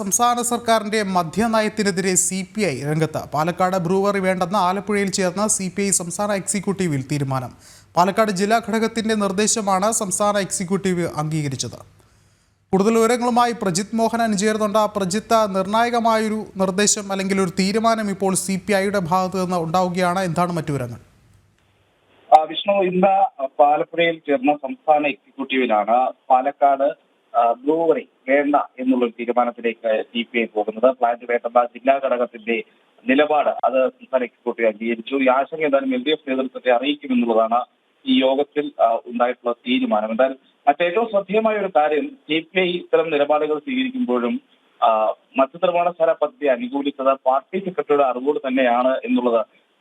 സംസ്ഥാന സർക്കാരിന്റെ മദ്യനയത്തിനെതിരെ C P I രംഗത്ത്. പാലക്കാട് ബ്രൂവറി വേണ്ടെന്ന് ആലപ്പുഴയിൽ ചേർന്ന സി പി ഐ സംസ്ഥാന എക്സിക്യൂട്ടീവിൽ തീരുമാനം. പാലക്കാട് ജില്ലാ ഘടകത്തിന്റെ നിർദ്ദേശമാണ് സംസ്ഥാന എക്സിക്യൂട്ടീവ് അംഗീകരിച്ചത്. കൂടുതൽ വിവരങ്ങളുമായി പ്രജിത് മോഹൻ ചേർന്നുണ്ട് പ്രജിത്ത് നിർണായകമായൊരു നിർദ്ദേശം അല്ലെങ്കിൽ ഒരു തീരുമാനം ഇപ്പോൾ സി പി ഐയുടെ ഭാഗത്ത് നിന്ന് ഉണ്ടാവുകയാണ്. എന്താണ് മറ്റു വിവരങ്ങൾ? വിഷ്ണു ഇന്ന് പാലപ്പുഴയിൽ ചേർന്ന സംസ്ഥാന എക്സിക്യൂട്ടീവിലാണ് പാലക്കാട് ബ്രൂവറി വേണ്ട എന്നുള്ള തീരുമാനത്തിലേക്ക് സി പി ഐ പോകുന്നത്. പ്ലാന്റ് വേണ്ടെന്ന ജില്ലാ ഘടകത്തിന്റെ നിലപാട് അത് സംസ്ഥാന എക്സിക്യൂട്ടീവ് അംഗീകരിച്ചു. ഈ ആശങ്ക എന്തായാലും എൽ ഡി എഫ് നേതൃത്വത്തെ അറിയിക്കുമെന്നുള്ളതാണ് ഈ യോഗത്തിൽ ഉണ്ടായിട്ടുള്ള തീരുമാനം. എന്തായാലും മറ്റേറ്റവും ശ്രദ്ധേയമായ ഒരു കാര്യം സി പി ഐ ഇത്തരം നിലപാടുകൾ സ്വീകരിക്കുമ്പോഴും മത്സ്യനിർമ്മാണശാല പദ്ധതി അനുകൂലിച്ചത് പാർട്ടി സെക്രട്ടറിയുടെ അറിവോട് തന്നെയാണ് എന്നുള്ളത്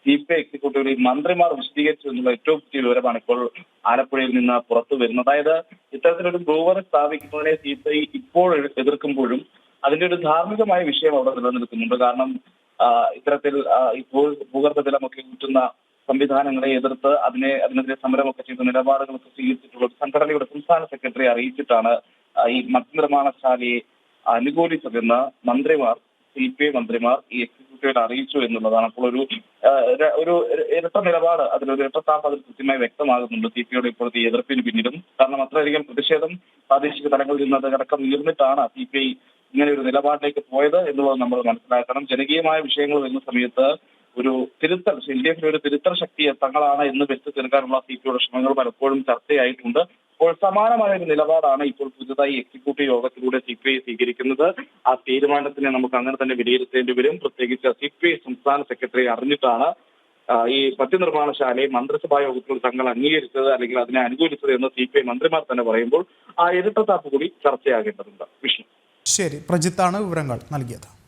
സി പി ഐ എക്സിക്യൂട്ടീവിൽ മന്ത്രിമാർ വിശദീകരിച്ചു എന്നുള്ള ഏറ്റവും പുതിയ വിവരമാണ് ഇപ്പോൾ ആലപ്പുഴയിൽ നിന്ന് പുറത്തു വരുന്നത്. അതായത് ഇത്തരത്തിലൊരു ബ്രൂവറി സ്ഥാപിക്കുന്നതിനെ സി പി ഐ ഇപ്പോൾ എതിർക്കുമ്പോഴും അതിന്റെ ഒരു ധാർമ്മികമായ വിഷയം അവിടെ നിലനിൽക്കുന്നുണ്ട്. കാരണം ഇത്തരത്തിൽ ഇപ്പോൾ ഭൂഗർഭ ജലമൊക്കെ ഊറ്റുന്ന സംവിധാനങ്ങളെ എതിർത്ത് അതിനെ അതിനെതിരെ സമരമൊക്കെ ചെയ്ത നിലപാടുകളൊക്കെ സ്വീകരിച്ചിട്ടുള്ള സംഘടനയുടെ സംസ്ഥാന സെക്രട്ടറി അറിയിച്ചിട്ടാണ് ഈ മത്സ്യനിർമ്മാണശാലയെ അനുകൂലിച്ചതെന്ന് മന്ത്രിമാർ സി പി ഐ മന്ത്രിമാർ ഈ എക്സിക്യൂട്ടീവിൽ അറിയിച്ചു എന്നുള്ളതാണ്. അപ്പോൾ ഒരു ഒരു ഇരട്ട നിലപാട് അതിലൊരു ഇരട്ടത്താപ്പ് അതിൽ കൃത്യമായി വ്യക്തമാകുന്നുണ്ട്. സി പി ഐയുടെ ഇപ്പോഴത്തെ എതിർപ്പിന് പിന്നിലും. കാരണം അത്രയധികം പ്രതിഷേധം പ്രാദേശിക തലങ്ങളിൽ നിന്ന് അടക്കം ഉയർന്നിട്ടാണ് സി പി ഐ ഇങ്ങനെ ഒരു നിലപാടിലേക്ക് പോയത് എന്നുള്ളത് നമ്മൾ മനസ്സിലാക്കണം. ജനകീയമായ വിഷയങ്ങൾ വരുന്ന സമയത്ത് ഒരു തിരുത്തൽ എൽ ഡി എഫിന്റെ ഒരു തിരുത്തൽ ശക്തി തങ്ങളാണ് എന്ന് വെച്ച് തീർക്കാനുള്ള സി പി ഐയുടെ ശ്രമങ്ങൾ പലപ്പോഴും ചർച്ചയായിട്ടുണ്ട്. അപ്പോൾ സമാനമായ ഒരു നിലപാടാണ് ഇപ്പോൾ പുതുതായി എക്സിക്യൂട്ടീവ് യോഗത്തിലൂടെ സി പി ഐ സ്വീകരിക്കുന്നത്. ആ തീരുമാനത്തിനെ നമുക്ക് അങ്ങനെ തന്നെ വിലയിരുത്തേണ്ടി വരും. പ്രത്യേകിച്ച് സി പി ഐ സംസ്ഥാന സെക്രട്ടറി അറിഞ്ഞിട്ടാണ് ഈ മദ്യനിർമ്മാണശാലയെ മന്ത്രിസഭാ യോഗത്തിൽ തങ്ങൾ അംഗീകരിച്ചത് അല്ലെങ്കിൽ അതിനെ അനുകൂലിച്ചത് എന്ന് സി പി ഐ മന്ത്രിമാർ തന്നെ പറയുമ്പോൾ ആ ഇരട്ടത്താപ്പ് കൂടി ചർച്ചയാകേണ്ടതുണ്ട്. വിഷ്ണു. ശരി. പ്രജിത്താണ് വിവരങ്ങൾ നൽകിയത്.